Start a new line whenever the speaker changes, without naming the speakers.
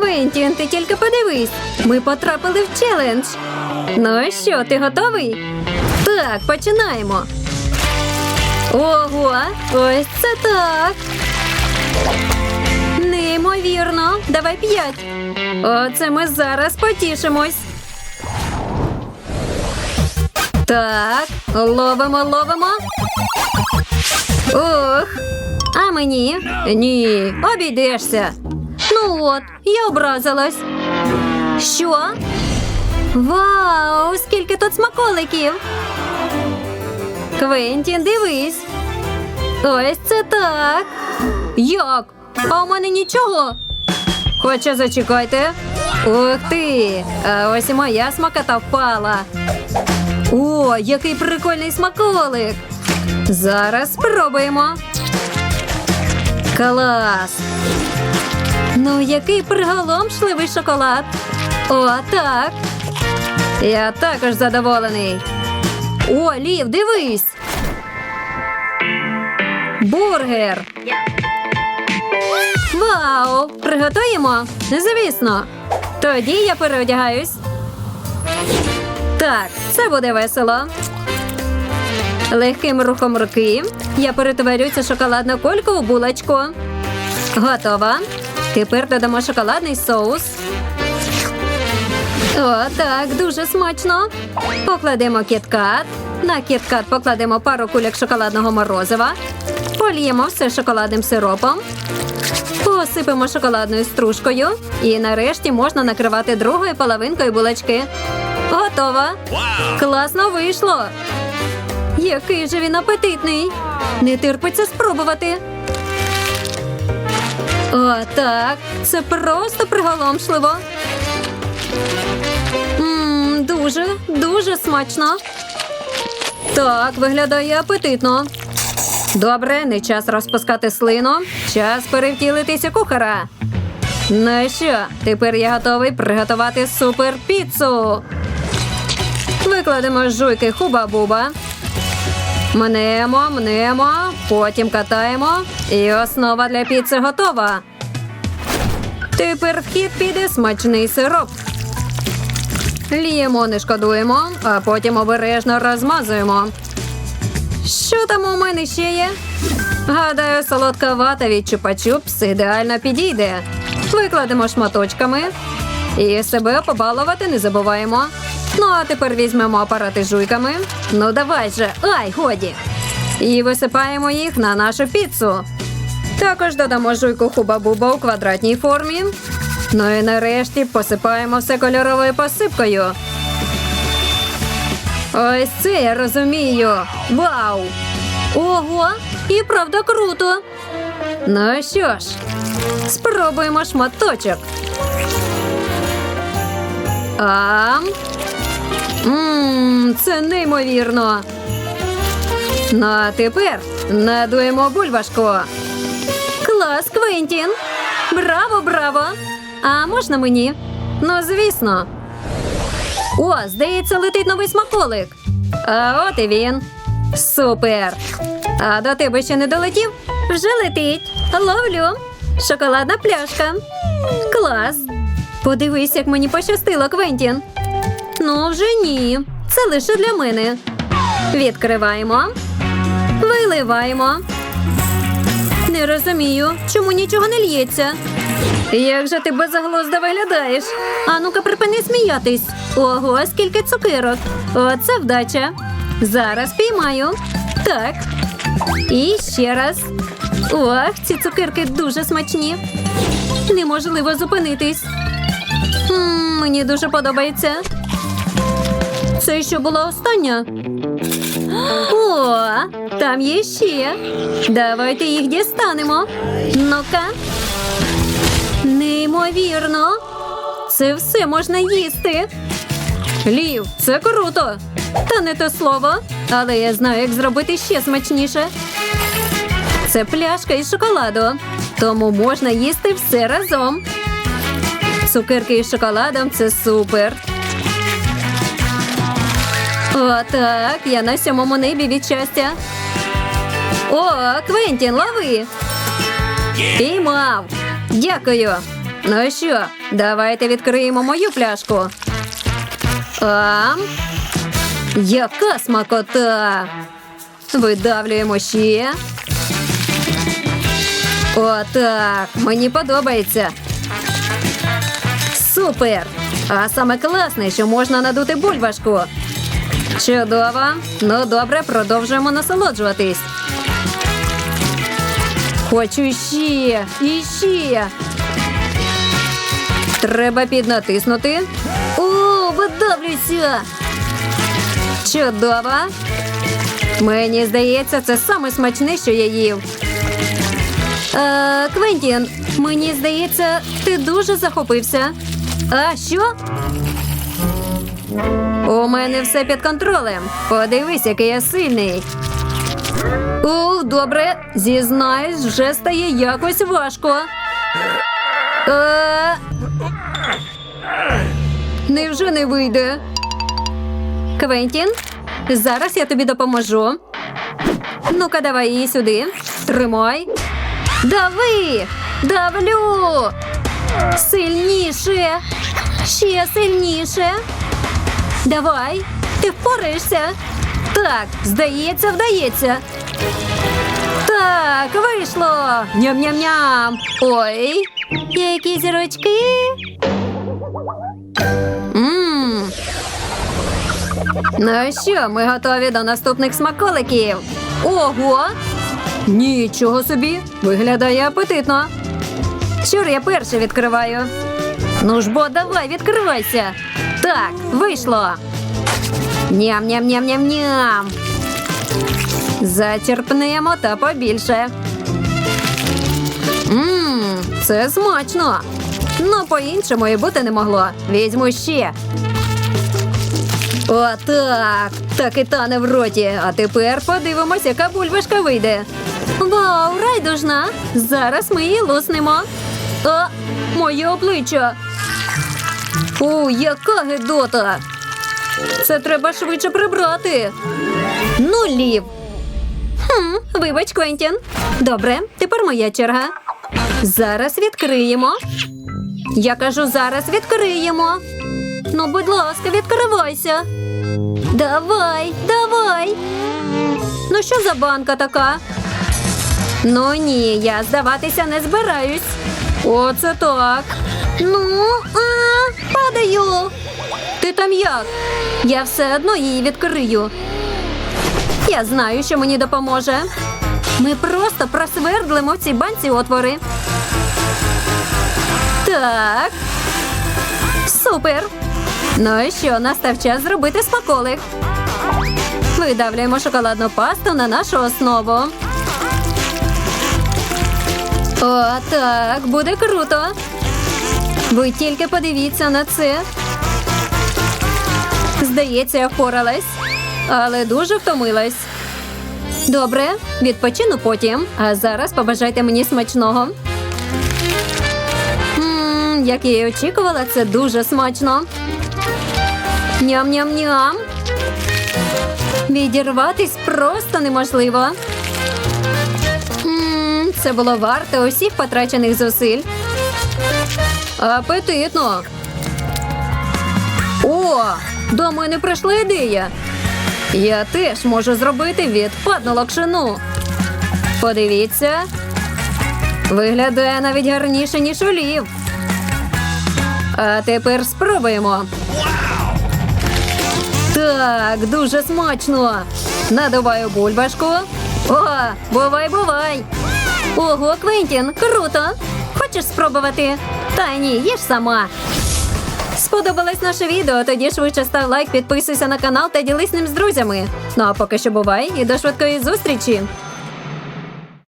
Квентін, ти тільки подивись. Ми потрапили в челендж. Ну що, ти готовий? Так, починаємо. Ого, ось це так. Неймовірно. Давай п'ять. Оце ми зараз потішимось. Так, ловимо, ловимо. Ох. А мені? Ні, обійдешся. Ну от, я образилась. Що? Вау, скільки тут смаколиків. Квентін, дивись. Ось це так. Як? А у мене нічого. Хоча зачекайте. Ух ти! А ось і моя смакота впала. О, який прикольний смаколик. Зараз спробуємо. Клас. Ну, який приголомшливий шоколад. О, так. Я також задоволений. О, Лів, дивись. Бургер. Вау! Приготуємо? Звісно. Тоді я переодягаюсь. Так, це буде весело. Легким рухом руки я перетворю цю шоколадну кульку у булочку. Готова. Тепер додамо шоколадний соус. О, так, дуже смачно. Покладемо кіткат. На кіткат покладемо пару кульок шоколадного морозива. Польємо все шоколадним сиропом. Посипемо шоколадною стружкою. І нарешті можна накривати другою половинкою булочки. Готова. Класно вийшло. Який же він апетитний. Не терпиться спробувати. О, так. Це просто приголомшливо. Ммм, дуже, дуже смачно. Так, виглядає апетитно. Добре, не час розпускати слину. Час перевтілитися кухара. Ну що, тепер я готовий приготувати супер піцу. Викладемо жуйки хуба-буба. Мнемо, мнемо, потім катаємо. І основа для піци готова. Тепер в хід піде смачний сироп. Ліємо, не шкодуємо, а потім обережно розмазуємо. Що там у мене ще є? Гадаю, солодка вата від чупа-чупс ідеально підійде. Викладемо шматочками. І себе побалувати не забуваємо. Ну, а тепер візьмемо апарати з жуйками. Ну, давай же, ай, годі. І висипаємо їх на нашу піцу. Також додамо жуйку хуба-буба у квадратній формі. Ну і нарешті посипаємо все кольоровою посипкою. Ось це я розумію. Вау! Ого! І правда круто. Ну що ж, спробуємо шматочок. Ам. Ммм, це неймовірно. Ну а тепер надуємо бульбашку. Клас, Квентін. Браво, браво! А можна мені? Ну, звісно. О, здається, летить новий смаколик. А от і він. Супер. А до тебе ще не долетів? Вже летить. Ловлю. Шоколадна пляшка. Клас. Подивись, як мені пощастило, Квентін. Ну, вже ні. Це лише для мене. Відкриваємо. Виливаємо. Не розумію, чому нічого не л'ється. Як же ти безглуздо виглядаєш? А ну-ка, припини сміятись. Ого, скільки цукерок. Оце вдача. Зараз піймаю. Так. І ще раз. Ох, ці цукерки дуже смачні. Неможливо зупинитись. М, мені дуже подобається. Це що була остання? О, там є ще. Давайте їх дістанемо. Ну-ка. Неймовірно. Це все можна їсти. Лів, це круто. Та не те слово. Але я знаю, як зробити ще смачніше. Це пляшка із шоколаду. Тому можна їсти все разом. Цукерки із шоколадом це супер. Отак, я на сьомому небі від щастя. О, Квентін, лови. Піймав. Дякую. Ну що, давайте відкриємо мою пляшку. Ам. Яка смакота! Видавлюємо ще. Отак. Мені подобається. Супер! А саме класне, що можна надути бульбашку. Чудово. Ну добре, продовжуємо насолоджуватись. Хочу ще і ще. Треба піднатиснути. О, видавлюся. Чудово. Мені здається, це саме смачне, що я їв. Е, Квентін, мені здається, ти дуже захопився. А що? У мене все під контролем. Подивись, який я сильний. О, добре, зізнаюсь, вже стає якось важко. Е... Невже не вийде? Квентін, зараз я тобі допоможу. Ну-ка, давай її сюди. Тримай. Дави! Давлю! Сильніше! Ще сильніше. Давай, ти впораєшся. Так, здається, вдається. Так, вийшло. Ням-ням-ням. Ой, які зірочки. Мм. Ну що, ми готові до наступних смаколиків. Ого! Нічого собі! Виглядає апетитно. Щур, я перше відкриваю. Ну ж бо, давай, відкривайся. Так, вийшло. Ням-ням-ням-ням-ням. Зачерпнемо та побільше. Мм, це смачно. Ну, по-іншому і бути не могло. Візьму ще. Отак. Так і тане в роті. А тепер подивимось, яка бульбашка вийде. Вау, райдужна! Зараз ми її луснемо. А, моє обличчя. Фу, яка гидота! Це треба швидше прибрати. Ну, лів. Хм, вибач, Квентін. Добре, тепер моя черга. Зараз відкриємо. Я кажу, зараз відкриємо. Ну, будь ласка, відкривайся. Давай, давай. Ну, що за банка така? Ну ні, я здаватися не збираюсь. Оце так. Ну, а, падаю. Ти там як? Я все одно її відкрию. Я знаю, що мені допоможе. Ми просто просвердлимо в цій банці отвори. Так. Супер. Ну і що, настав час зробити смаколик. Видавлюємо шоколадну пасту на нашу основу. О, так, буде круто. Ви тільки подивіться на це. Здається, я впоралась, але дуже втомилась. Добре, відпочину потім. А зараз побажайте мені смачного. Ммм, як я і очікувала, це дуже смачно. Ням-ням-ням. Відірватись просто неможливо. М, Це було варто усіх потрачених зусиль. Апетитно. О, до мене прийшла ідея. Я теж можу зробити відпадну локшину. Подивіться. Виглядає навіть гарніше, ніж олів. А тепер спробуємо. Так, дуже смачно. Надуваю бульбашку. О, бувай, бувай. Ого, Квентін, круто. Хочеш спробувати? Та ні, їж сама. Сподобалось наше відео? Тоді швидше став лайк, підписуйся на канал та ділись ним з друзями. Ну а поки що бувай і до швидкої зустрічі.